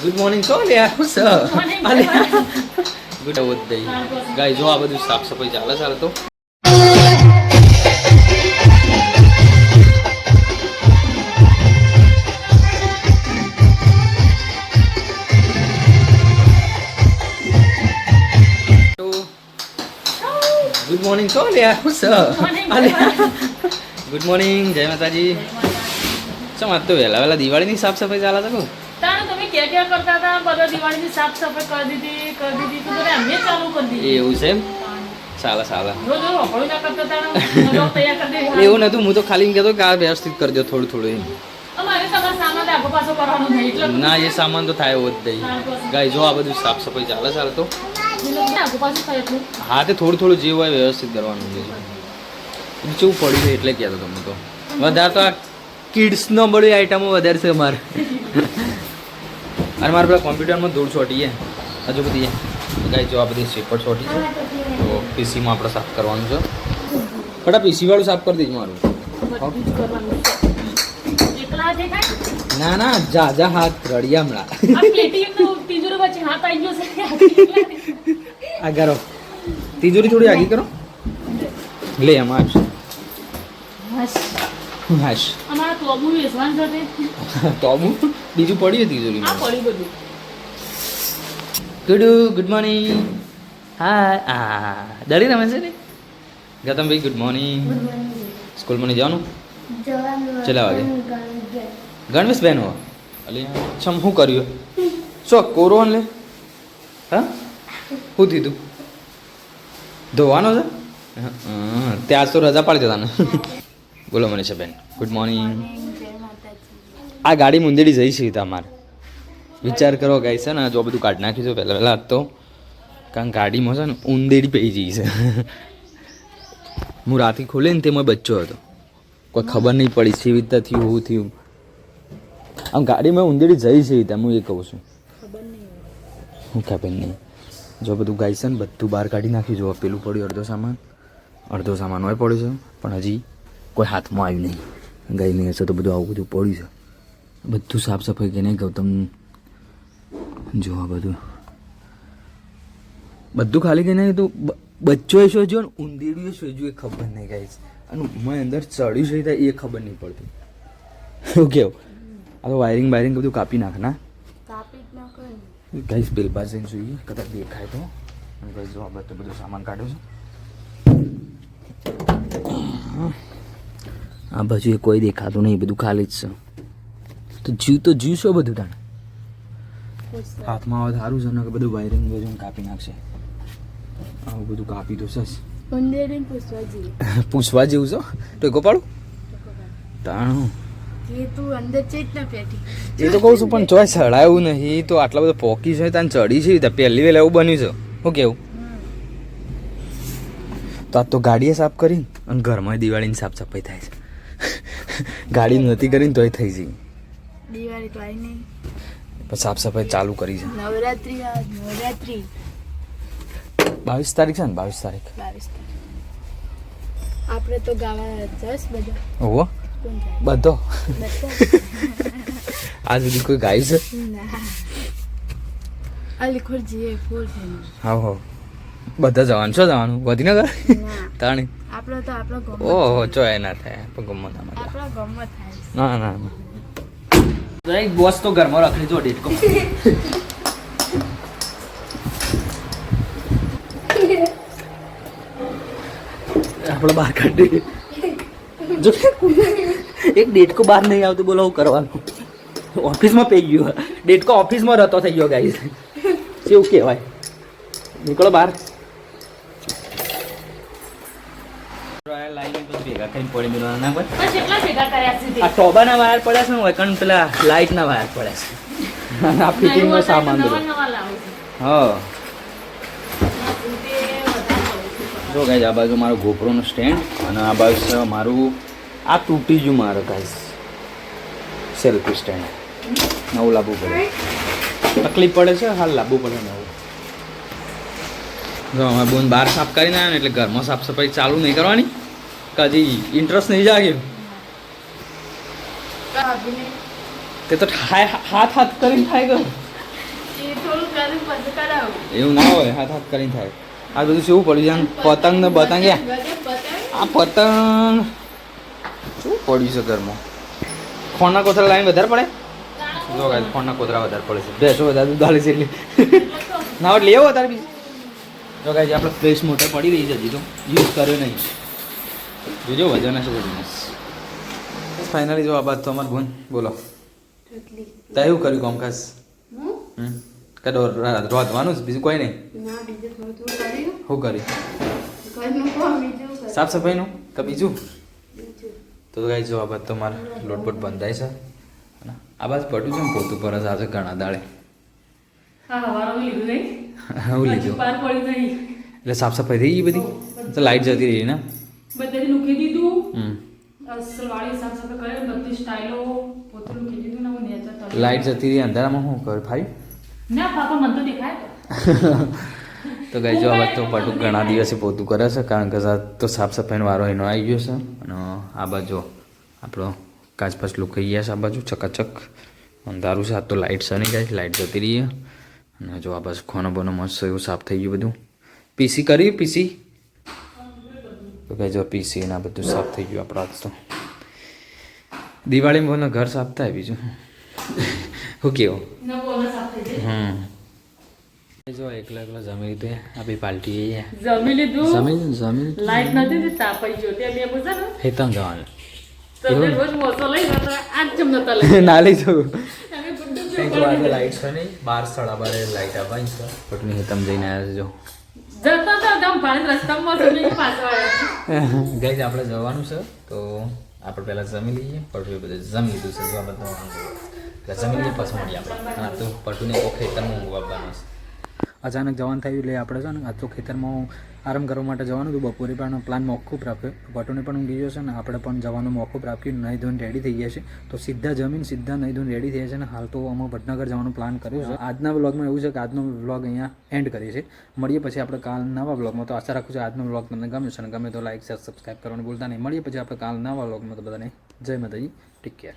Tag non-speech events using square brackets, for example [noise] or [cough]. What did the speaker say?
Good morning કહો લે ખુશ ગુડ ઉદય ગાય જો આ બધું સાફ સફાઈ ચાલે ચાલે તો. ગુડ મોર્નિંગ કહો લે ખુશ ગુડ મોર્નિંગ જય માતાજી. ચમ આજ તો? વહેલા વહેલા દિવાળીની સાફ સફાઈ ચાલે છે તાણે તમે ક્યાં ક્યાં કરતા હતા? બધા દિવાળીની સાફ સફાઈ કરી દીધી કરી દીધી તો બધા એમને ચાલુ કરી દીધી. એવું છે ચાલે ચાલે એવું નતું હું તો ખાલી કહેતો કે આ વ્યવસ્થિત કરજો થોડું થોડું ના એ સામાન તો થાય એવો જ નહીં. ગાય જો આ બધું સાફ સફાઈ ચાલે ચાલે તો. હા તે થોડું થોડું જે હોય વ્યવસ્થિત કરવાનું છે. ચેવું પડ્યું એટલે કહેતો તમે તો. વધારે તો આ કિડ્સનો બધી આઈટમો વધારે છે અમારે. અને મારે પેલા કોમ્પ્યુટરમાં ધૂળ છોટીએ હજુ બધી ગાય જો આ બધી સ્વીપર છોટી છે. તો પીસીમાં આપણે સાફ કરવાનું છે. ફટા પીસી વાળું સાફ કરી દેજો મારું. ના ના જા જા હાથ રડિયા હમણાં. આ કરો. તિજોરી થોડી આગી કરો. લે એમાં આવશે હાશ. અમારા તોબુ વેચવાનું સાથે તો. બીજું પડ્યું આ હા પડી બધું. Good good morning. હા આ દડી રમે છે ને? ગૌતમ ભાઈ ગુડ મોર્નિંગ. સ્કૂલમાં નહીં જવાનું? ચલા વાગે ગણવેશ બેન હો? અલી છમ શું કર્યું? શો કોરો લે? હા? શું દીધું ધોવાનો છે? ત્યાં આજ તો રજા પાડી દેતા ને બોલો મને બેન ગુડ મોર્નિંગ આ ગાડી મુંદેડી જઈ છે તમારે વિચાર કરો ગાઈ છે ને જો બધું કાઢી નાખ્યું છે પહેલાં પહેલાં તો. કારણ ગાડીમાં છે ને ઉંદેડી પડી જઈ છે. હું રાતે ખોલે ને તેમાં બચ્ચો હતો. કોઈ ખબર નહીં પડી સી રીતે થયું હું થયું. આમ ગાડીમાં ઉંદેડી જઈ છે રીતે હું એ કહું છું. હું ખબર નહીં. જો બધું ગાય છે ને બધું બહાર કાઢી નાખ્યું. જો પેલું પડ્યું અડધો સામાન. અડધો સામાન હોય પડ્યો છે પણ હજી કોઈ હાથમાં આવ્યું નહીં. ગાયની હશે તો બધું આવું બધું પડ્યું છે. બધું સાફ સફાઈ કરીને ગૌતમ જો આ બધું. બધું ખાલી કે નહીં તો બચ્ચોએ બચ્ચો એ શું ને ઉંદેડીઓ શું જો એ ખબર નહીં ગાઈસ. અને મેં અંદર ચડ્યું છે એ ખબર નહીં પડતી. કેવું? આ તો વાયરિંગ વાયરિંગ બધું કાપી નાખ ના? ગાઈશ બિલ પાસે જોઈએ. કદાચ દેખાય તો. જો આ બધું બધું સામાન કાઢ્યો છે. આ બાજુ એ કોઈ દેખાતું નહીં બધું ખાલી જ છે. તો જીવ તો જીવ છો બધું તાણે? હાથમાં આવે સારું છે ને કે બધું વાયરિંગ બધું કાપી નાખશે. આવું બધું કાપી તો સસ. પૂછવા જેવું. છો? તો પાડું તાણું. એ તો કહું છું પણ ચોય ચડાયું નહીં તો આટલા બધા પોકી છે ત્યાં ચડી છે ત્યાં પહેલી વેલા એવું બન્યું છે. હું કેવું? તો આ તો ગાડીએ સાફ કરી અને ઘરમાં દિવાળીની સાફ સફાઈ થાય છે. ગાડી નથી કરીને તોય થઈ જઈ દિવાળી તો આવી નહીં. સાફ સફાઈ ચાલુ કરી છે. નવરાત્રી નવરાત્રી. બાવીસ તારીખ છે ને બાવીસ તારીખ. બાવીસ તારીખ. આપણે તો ગાવા જશ બધા. ઓહો બધો? [laughs] આજ સુધી કોઈ ગાય છે? ના. ખુરજી એ ફૂલ થઈને હા હો. બધા જવાનું. છો જવાનું? વધીનગર તાણી? આપણો તો આપણો ગમ ઓહો ચો એ ના થાય. પણ ગમત આમાં આપણો ગમ થાય. ના ના એક બોસ તો ઘરમાં રાખી જો ડેટકો આપણે બહાર કાઢી. જો એક ડેટકો બહાર નહીં આવતું બોલો હું કરવાનું? ઓફિસમાં પઈ ગયો. ડેટકો ઓફિસમાં રહેતો થઈ ગયો ગાઈસ કેવું કહેવાય? નીકળો બહાર. લાઈન ભેગા થઈને પડી મેળવાના ના ભાઈ પણ કેટલા ભેગા કર્યા છે આ ટોબાના વાયર પડ્યા છે ને હોય કણ પેલા લાઇટના વાયર પડ્યા છે. આ ફિટિંગનો સામાન બધો. હા. પડે. છે. જો ગાઈઝ આ બાજુ મારો ગોપ્રોનું સ્ટેન્ડ અને આ બાજુ મારું આ તૂટી ગયું મારું ગાઈઝ સેલ્ફી સ્ટેન્ડ નવું લાવવું પડે. તકલીફ પડે છે? હાલ લાવવું પડે નવું. જો અમારે બોન બહાર સાફ કરીને આવ્યા ને એટલે ઘરમાં સાફ સફાઈ ચાલુ નહીં કરવાની. કે હજી ઇન્ટરેસ્ટ નહીં જાગ્યો તે તો હાથ હાથ કરીને થાય ગયો એવું ના હોય હાથ હાથ કરીને થાય આ બધું શું પડ્યું છે પતંગ ને બતંગ આ પતંગ શું પડ્યું છે ઘરમાં ખોના કોથળા લાવીને વધારે પડે જો ગાય ખોના કોથળા વધારે પડે છે બેસો વધારે દૂધ આલે છે એટલે ના લેવો વધારે બીજું જો ગાય આપણે ફ્રેશ મોટર પડી રહી છે હજી તો યુઝ કર્યો નહીં જોજો વજન હશે બધું ફાઇનલી જો આ બાદ તો અમારે ભૂન બોલો. ત્યાં એવું કર્યું કામકાજ? ખાસ કદો રોધવાનું છે? બીજું કોઈ નહીં? શું કર્યું. કામ. સાફ સફાઈનું કે બીજું તો ગાઈ જો આ બાદ તો મારે લોટપોટ બંધાય છે. આ બાજુ પટું છે ને પોતું પર જ આજે ઘણા દાડે. હા હવારો લીધું નહીં. [laughs] હું હજુ લીધું પાર પડી નહીં. એટલે સાફ સફાઈ થઈ ગઈ બધી? તો લાઈટ જતી રહી ને? બધાથી લૂકી દીધું. વાળી સાફ સફાઈ કરે બધી સ્ટાઈલો પોતે લૂકી દીધું ને હું નેચર તો લાઈટ જતી રહી અંધારામાં શું કર ભાઈ? ના પાપા મને તો દેખાય તો. [laughs] ગઈ જો હવે તો પટુક ઘણા દિવસે પોતું કરે છે કારણ કે સાત તો સાફ સફાઈનો વારો એનો આવી ગયો છે. અને આ બાજુ આપણો કાચ પાછ લુકાઈ ગયા છે આ બાજુ ચકાચક. અંધારું છે આ તો લાઇટ છે નહીં જાય લાઇટ જતી રહી અને જો આ બસ ખોનો બોનો મસ્ત એવું સાફ થઈ ગયું બધું. પીસી કરી પીસી. તો કહે જો પીસી ને આ બધું સાફ થઈ ગયું આપણે આજ તો. દિવાળીમાં બોલો ઘર સાફ થાય બીજું? શું કેવું? ને બોલો સાફ થઈ જાય. હમ. જો એકલા એકલા જમી લીધે આપી પાલટી જમી લીધું? જમી જમી લાઈટ નથી તાપાઈ ગયો. ત્યાં બે પૂછે ને? હેતમ જવાનું. [laughs] ના લઈ જવું લાઈટ છે નહીં બાર સાડા બારે લાઈટ આવવાની છે. પટની હેતમ જઈને આવ્યા છે. જો જતો તો રસ્તામાં પાછો આવ્યો. [laughs] ગઈ આપણે જવાનું છે, તો આપણે પહેલાં જમી લઈએ પટુએ બધું જમી લીધું છે જો બધું જમી લઈએ, પછી મળીએ આપણે. અને તો પટુને કોઈ તમને ઊંઘ આપવાનું છે. અચાનક જવાનું થયું એટલે આપણે છે ને, આ તો ખેતરમાં હું આરામ કરવા માટે જવાનું હતું. બપોરે પણ પ્લાન મોકૂફ રાખ્યો પટુને પણ ઊંઘી ગયો છે ને, આપણે પણ જવાનું મોકૂફ રાખ્યું નહીં ધોઈને રેડી થઈ ગયા છે. તો સીધા જમીન, સીધા નહીં ધોઈને રેડી થયા છે ને, હાલ તો અમે ભટનગર જવાનું પ્લાન કર્યું છે. આજના વ્લોગમાં એવું છે કે આજનો વ્લોગ અહીંયા એન્ડ કરીએ છીએ. મળીએ પછી આપણે કાલ નવા વ્લોગમાં તો આશા રાખું છું આજનો વ્લોગ તમને ગમે છે અને ગમે તો લાઈક શેર સબસ્ક્રાઈબ કરવાનું ભૂલતા નહીં. મળીએ પછી આપણે કાલ નવા વ્લોગમાં તો બધાને જય માતાજી. Take care